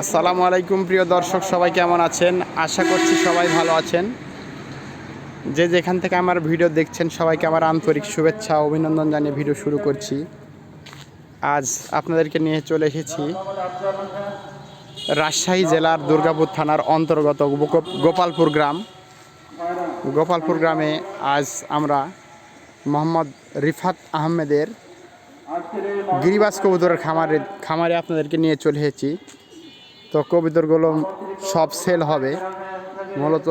আসসালামু আলাইকুম, প্রিয় দর্শক, সবাই কেমন আছেন? আশা করছি সবাই ভালো আছেন। যে যেখান থেকে আমার ভিডিও দেখছেন, সবাইকে আমার আন্তরিক শুভেচ্ছা অভিনন্দন জানিয়ে ভিডিও শুরু করছি। আজ আপনাদেরকে নিয়ে চলে এসেছি রাজশাহী জেলার দুর্গাপুর থানার অন্তর্গত গোপালপুর গ্রাম। গোপালপুর গ্রামে আজ আমরা মোহাম্মদ রিফাত আহমেদের গিরিবাস কবুতরের খামারে খামারে আপনাদেরকে নিয়ে চলে এসেছি। তো কবিতরগুলো সব সেল হবে। মূলত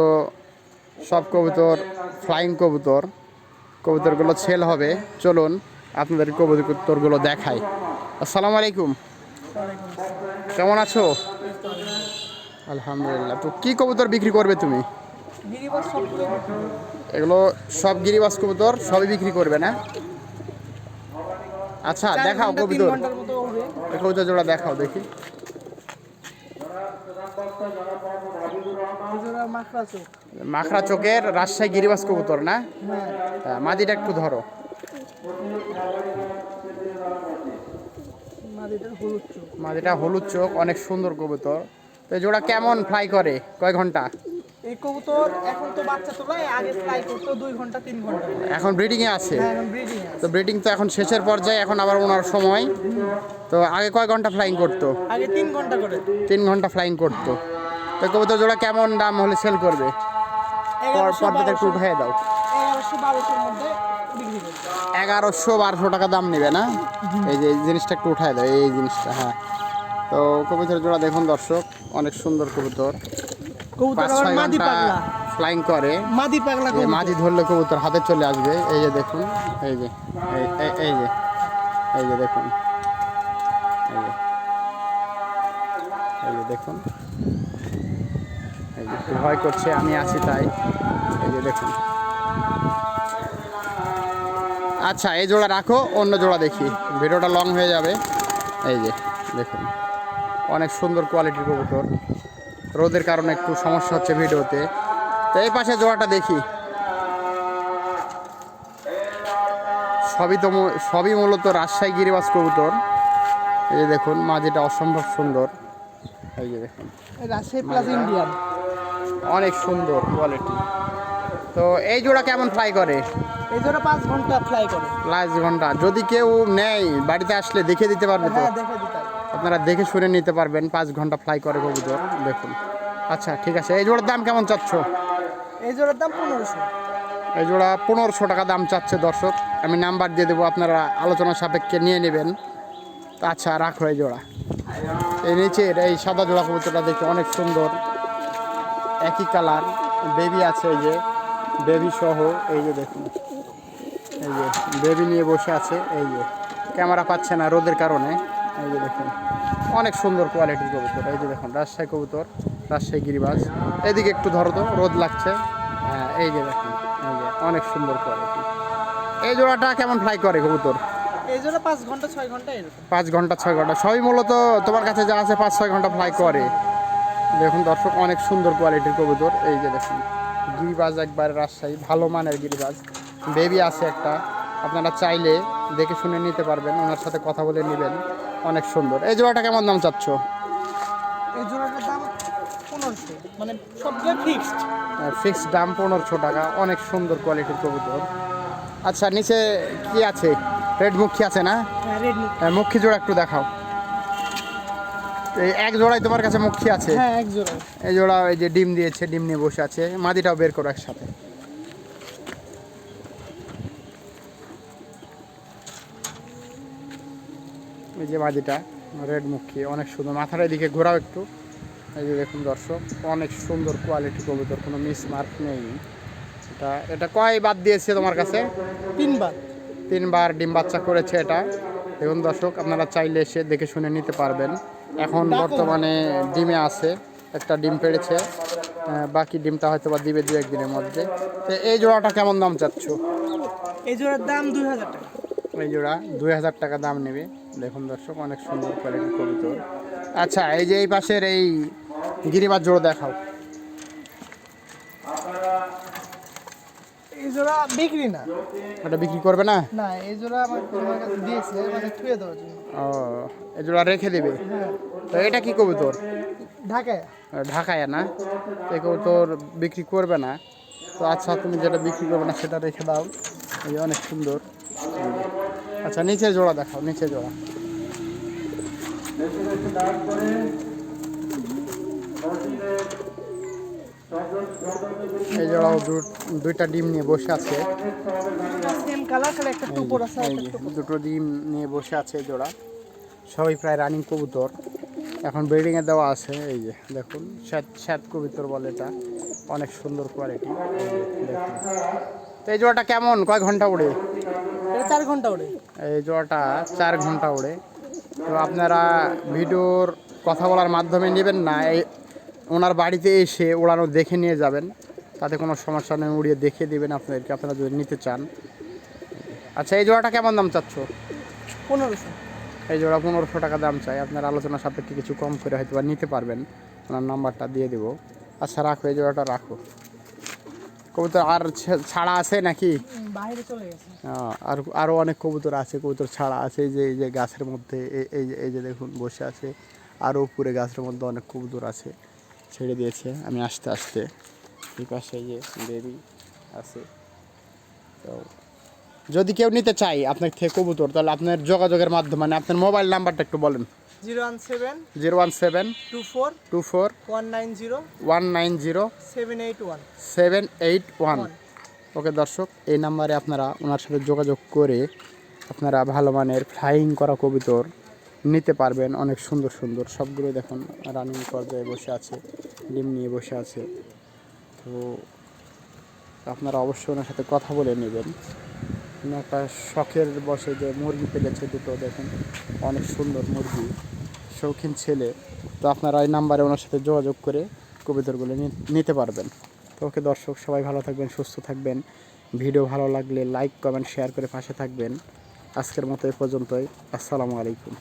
সব কবুতর ফ্লাইং কবুতর কবুতরগুলো সেল হবে। চলুন আপনাদের কবুতরগুলো দেখাই। আসসালামু আলাইকুম। কেমন আছো? আলহামদুলিল্লাহ। তো কি কবুতর বিক্রি করবে তুমি? এগুলো সব গিরিবাস কবুতর সবই বিক্রি করবে না? আচ্ছা দেখাও কবুতর। কবুতর জোড়া দেখাও দেখি। মাখরা চোখের রাজশাহী গিরিবাস কবুতর না? হ্যাঁ মাদিটা একটু ধরো। মাদিটা হলুদ চোখ অনেক সুন্দর কবুতর। তো জোড়া কেমন ফ্লাই করে? কয় ঘণ্টা? এই কবুতর এখন তো বাচ্চা তোলায় আগে ফ্লাই করতো দুই ঘণ্টা তিন ঘণ্টা। এখন ব্রিডিংয়ে আছে? হ্যাঁ এখন ব্রিডিং তো ব্রিডিং তো এখন শেষের পর্যায়ে এখন আবার ওনার সময়। তো আগে কয় ঘণ্টা ফ্লাইং করতো? আগে তিন ঘণ্টা করে। তিন ঘণ্টা ফ্লাইং করতো। তো কবুতর জোড়া কেমন দাম হলে সেল করবে? পর্দাটা একটু উঠাই দাও। এগারোশো বারোশো টাকা দাম নেবে না? এই যে জিনিসটা একটু উঠাই দাও এই জিনিসটা হ্যাঁ। তো কবুতর জোড়া দেখুন দর্শক অনেক সুন্দর কবুতর। মাদি ফ্লাইং করে। মাদি পাগলা। মাঝি ধরলে কবুতর হাতে চলে আসবে। এই যে দেখুন এই যে এই যে এই যে দেখুন এই যে দেখুন। একটু ভয় করছে, আমি আছি তাই। এই যে দেখুন। আচ্ছা এই জোড়া রাখো, অন্য জোড়া দেখি। ভিডিওটা লং হয়ে যাবে। এই যে, দেখুন। অনেক সুন্দর কোয়ালিটির কবুতর। রোদের কারণে একটু সমস্যা হচ্ছে ভিডিওতে। তো এই পাশে জোড়াটা দেখি। সবই তো সবই মূলত রাজশাহী গিরিবাস কবুতর। এই যে দেখুন, মাঝিটা অসম্ভব সুন্দর। এই যে দেখুন। এই রাজশাহী প্লাস ইন্ডিয়ান অনেক সুন্দর কোয়ালিটি তো এই জোড়া কেমন ফ্লাই করে? এই জোড়া পাঁচ ঘণ্টা ফ্লাই করে। লাস্ট ঘণ্টা। যদি কেউ নেয় বাড়িতে আসলে দেখে দিতে পারবে তো? হ্যাঁ আপনারা দেখে শুনে নিতে পারবেন পাঁচ ঘণ্টা ফ্লাই করে কবুতর। দেখুন। আচ্ছা ঠিক আছে। এই জোড়ার দাম কেমন চাচ্ছ? এই জোড়ার দাম পনেরোশো। এই জোড়া পনেরোশো টাকা দাম চাচ্ছে দর্শক। আমি নাম্বার দিয়ে দেবো আপনারা আলোচনা সাপেক্ষে নিয়ে নেবেন। তো আচ্ছা রাখো এই জোড়া। এই নিচের এই সাদা জোড়া কবুতরটা দেখতে অনেক সুন্দর। একই কালার। বেবি আছে এই যে। বেবি সহ এই যে দেখুন। এই যে বেবি নিয়ে বসে আছে, এই যে। ক্যামেরা পাচ্ছে না রোদের কারণে। এই যে দেখুন। অনেক সুন্দর কোয়ালিটির কবুতর। এই যে দেখুন, রাজশাহী কবুতর, রাজশাহী গিরিবাজ। এদিকে একটু ধরো তো, রোদ লাগছে। হ্যাঁ এই যে দেখুন। এই যে অনেক সুন্দর কোয়ালিটি এই জোড়াটা কেমন ফ্লাই করে কবুতর? এই জন্য পাঁচ ঘণ্টা ছয় ঘণ্টা এরকম। পাঁচ ঘণ্টা ছয় ঘণ্টা। সবই মূলত তোমার কাছে যা আছে পাঁচ ছয় ঘণ্টা ফ্লাই করে। দেখুন দর্শক অনেক সুন্দর কোয়ালিটির কবুতর। এই যে দেখুন গিরিবাজ একবার রাজশাহী ভালো মানের গিরিবাজ। বেবি আছে একটা। আপনারা চাইলে দেখে শুনে নিতে পারবেন ওনার সাথে কথা বলে নেবেন। অনেক সুন্দর। এই জোড়াটা কেমন দাম চাচ্ছ? এই জোড়াটার দাম পনেরোশো মানে সবগুলো ফিক্সড ফিক্সড দাম পনেরোশো টাকা। অনেক সুন্দর কোয়ালিটির কবুতর। আচ্ছা নিচে কি আছে? রেড মুখী আছে না? হ্যাঁ হ্যাঁ, মুখী জোড়া একটু দেখাও। এই এক জোড়াই তোমার কাছে মুখী আছে? হ্যাঁ এক জোড়া। এই জোড়া এই যে ডিম দিয়েছে ডিম নিয়ে বসে আছে। মাদিটাও বের করো একসাথে। এই যে মাদিটা রেড মুখী অনেক সুন্দর। মাথার এদিকে ঘোরাও একটু। এই যে দেখুন দর্শক অনেক সুন্দর কোয়ালিটি কবুতর কোনো মিস মার্ক নেই। এটা এটা কয় বাদ দিয়েছে তোমার কাছে? তিনবার। তিনবার ডিম বাচ্চা করেছে এটা। দেখুন দর্শক আপনারা চাইলে এসে দেখে শুনে নিতে পারবেন। এখন বর্তমানে ডিমে আছে একটা ডিম পেড়েছে। বাকি ডিমটা হয়তো বা দিবে দু একদিনের মধ্যে। তো এই জোড়াটা কেমন দাম চাচ্ছ? এই জোড়ার দাম দুই হাজার টাকা। এই জোড়া দুই হাজার টাকা দাম নেবে। দেখুন দর্শক অনেক সুন্দর কোয়ালিটির কবুতর। আচ্ছা এই যে এই পাশের এই গিরিবাজ জোড়া দেখাও। জোড়া বিক্রি না। ওটা বিক্রি করবে না? না এই জোড়া আমার তোমার কাছে দিয়েছে মানে থুয়ে দেওয়ার জন্য। ও এই জোড়া রেখে দেবে? হ্যাঁ। তো এটা কি কবুতর? ঢাকায়। ঢাকায় না? তো তোর বিক্রি করবে না। তো আচ্ছা তুমি যেটা বিক্রি করবে না সেটা রেখে দাও। এই অনেক সুন্দর। আচ্ছা নিচে জোড়া দেখাও নিচে জোড়া। এই জোড়াও দুইটা ডিম নিয়ে বসে আছে। দুটো ডিম নিয়ে বসে আছে এই জোড়া সবাই প্রায় রানিং কবুতর। এখন ব্রিডিং এ দেওয়া আছে এই যে দেখুন শ্যাত শ্যাত কবুতর বলে এটা। অনেক সুন্দর কোয়ালিটি দেখুন। তো এই জোড়াটা কেমন? কয় ঘণ্টা উড়ে চার ঘণ্টা উড়ে এই জোড়াটা চার ঘণ্টা উড়ে তো আপনারা ভিডিওর কথা বলার মাধ্যমে নেবেন না। এই ওনার বাড়িতে এসে ওড়ানো দেখে নিয়ে যাবেন। তাতে কোনো সমস্যা নেই উড়িয়ে দেখে দেবেন আপনাদেরকে আপনারা যদি নিতে চান। আচ্ছা এই জোড়াটা কেমন দাম চাচ্ছ? পনেরোশো। এই জোড়া পনেরোশো টাকা দাম চাই। আপনার আলোচনা সাপেক্ষে কিছু কম করে হয়তো বা নিতে পারবেন। ওনার নাম্বারটা দিয়ে দেবো। আচ্ছা রাখো এই জোড়াটা রাখো। কবুতর আর ছাড়া আছে নাকি? বাইরে চলে গেছে। আর আরও অনেক কবুতর আছে কবুতর ছাড়া আছে। এই যে এই যে গাছের মধ্যে এই- এই যে এই যে দেখুন বসে আছে। আরও উপরে গাছের মধ্যে অনেক কবুতর আছে। ছেড়ে দিয়েছে। আমি আস্তে আস্তে এই পাশে এই যে বেবি আছে। তো যদি কেউ নিতে চাই আপনার থেকে কবুতর তাহলে আপনার যোগাযোগের মাধ্যমে মানে আপনার মোবাইল নাম্বারটা একটু বলেন। Zero one seven zero one seven two four two four one nine zero one nine zero seven eight one. Seven eight one. Okay দর্শক এই নাম্বারে আপনারা ওনার সাথে যোগাযোগ করে আপনারা ভালো মানের ফ্লাইং করা কবুতর নিতে পারবেন অনেক সুন্দর সুন্দর। সবগুলো দেখুন রানিং পর্যায়ে বসে আছে, ডিম নিয়ে বসে আছে। তো আপনারা অবশ্যই ওনার সাথে কথা বলে নেবেন। একটা শখের বসে যে মুরগি পেলেছে দুটো, দেখুন, অনেক সুন্দর মুরগি, শৌখিন ছেলে। তো আপনারা এই নাম্বারে ওনার সাথে যোগাযোগ করে কবিতরগুলো নিতে পারবেন। তো ওকে দর্শক, সবাই ভালো থাকবেন, সুস্থ থাকবেন। ভিডিও ভালো লাগলে লাইক, কমেন্ট শেয়ার করে পাশে থাকবেন। আজকের মতো এ পর্যন্তই। আসসালামু আলাইকুম।